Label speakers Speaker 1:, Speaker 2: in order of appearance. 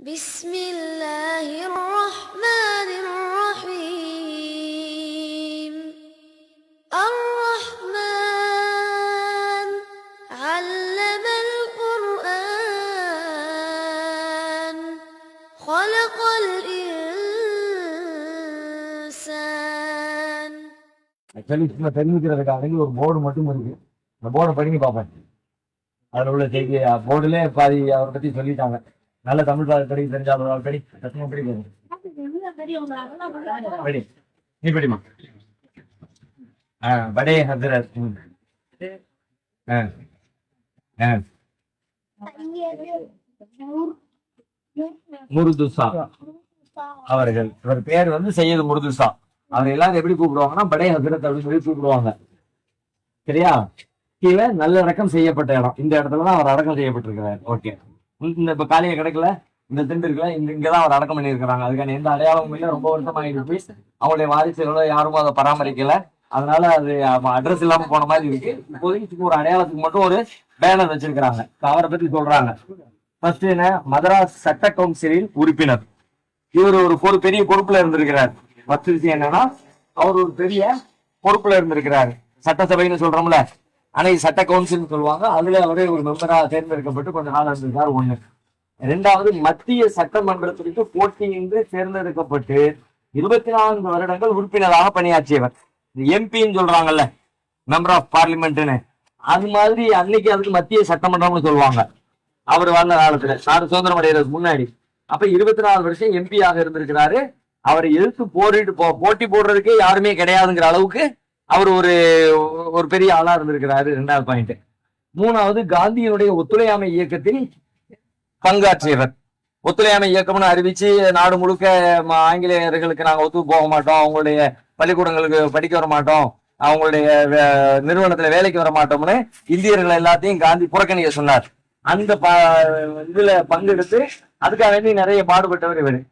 Speaker 1: بسم الله الرحمن الرحيم الرحمن علم القرآن خلق الإنسان
Speaker 2: actually சும்மா தெரிஞ்சுக்கிறதுக்காக வேண்டி ஒரு போர்டு மட்டும் இருக்கு அந்த போர்டை படிங்க பார்ப்பேன் அதில் உள்ள செய்தி போர்டுலே பாதி அவரை பத்தி சொல்லிட்டாங்க நல்ல தமிழ் பாதை படி தெரிஞ்சால் ஒரு படி சத்தமாக படி போகும். படி நீ படிமா படே ஹசரத். முருதுசா. அவர்கள் இவர் பேர் வந்து செய்யது முருதுசா. அவர் எல்லாரும் எப்படி கூப்பிடுவாங்கன்னா படே ஹசரத் அப்படின்னு சொல்லி கூப்பிடுவாங்க. சரியா? கீழே நல்ல அடக்கம் செய்யப்பட்ட இடம். இந்த இடத்துல தான் அவர் அடக்கம் செய்யப்பட்டிருக்கிறார். ஓகே. இந்த இப்ப காலிய கிடைக்கல இந்த திண்டு இருக்குல்ல இந்த இங்கதான் அவர் அடக்கம் பண்ணியிருக்கிறாங்க. அதுக்கான எந்த அடையாளமும் இல்லை. ரொம்ப வருஷம் ஆயிடுச்சு அவங்களுடைய வாரிசுகளோ யாரும் அதை பராமரிக்கல. அதனால அது அட்ரஸ் இல்லாம போன மாதிரி இருக்கு. இப்போதைக்கு ஒரு அடையாளத்துக்கு மட்டும் ஒரு பேனர் வச்சிருக்கிறாங்க. அவரை பத்தி சொல்றாங்க. ஃபர்ஸ்ட் என்ன? மதராஸ் சட்ட கவுன்சிலின் உறுப்பினர். இவர் ஒரு பொறு பெரிய பொறுப்புல இருந்திருக்கிறார். ஃபர்ஸ்ட் விஷயம் என்னன்னா அவர் ஒரு பெரிய பொறுப்புல இருந்திருக்கிறார். சட்டசபைன்னு சொல்றோம்ல அன்னைக்கு சட்ட கவுன்சில்னு சொல்லுவாங்க. அதுல அவரே ஒரு மெம்பராக தேர்ந்தெடுக்கப்பட்டு கொஞ்ச நாள் இருந்திருக்கார் ஒண்ணு. ரெண்டாவது மத்திய சட்டமன்றத்திற்கு போட்டியின்றி தேர்ந்தெடுக்கப்பட்டு இருபத்தி நான்கு வருடங்கள் உறுப்பினராக பணியாற்றியவர். எம்பின்னு சொல்றாங்கல்ல மெம்பர் ஆஃப் பார்லிமெண்ட்னு அது மாதிரி அன்னைக்கு அதுக்கு மத்திய சட்டமன்றம்னு சொல்லுவாங்க. அவர் வாழ்ந்த காலத்துல நாடு சுதந்திரம் அடைகிறதுக்கு முன்னாடி. அப்ப இருபத்தி நாலு வருஷம் எம்பியாக இருந்திருக்கிறாரு. அவரை எதிர்த்து போரிட்டு போ போட்டி போடுறதுக்கே யாருமே கிடையாதுங்கிற அளவுக்கு அவர் ஒரு ஒரு பெரிய ஆளா இருந்திருக்கிறாரு ரெண்டாவது பாயிண்ட் மூணாவது காந்தியினுடைய ஒத்துழையாமை இயக்கத்தில் பங்காற்றியவர். ஒத்துழையாமை இயக்கம்னு அறிவிச்சு நாடு முழுக்க ஆங்கிலேயர்களுக்கு நாங்கள் ஒத்து போக மாட்டோம். அவங்களுடைய பள்ளிக்கூடங்களுக்கு படிக்க வர மாட்டோம். அவங்களுடைய வே- நிறுவனத்துல வேலைக்கு வர மாட்டோம்னு இந்தியர்கள் எல்லாத்தையும் காந்தி புறக்கணிக்க சொன்னார். அந்த ப- இதுல பங்கெடுத்து அதுக்காக வேண்டி நிறைய பாடுபட்டவர் இவர்.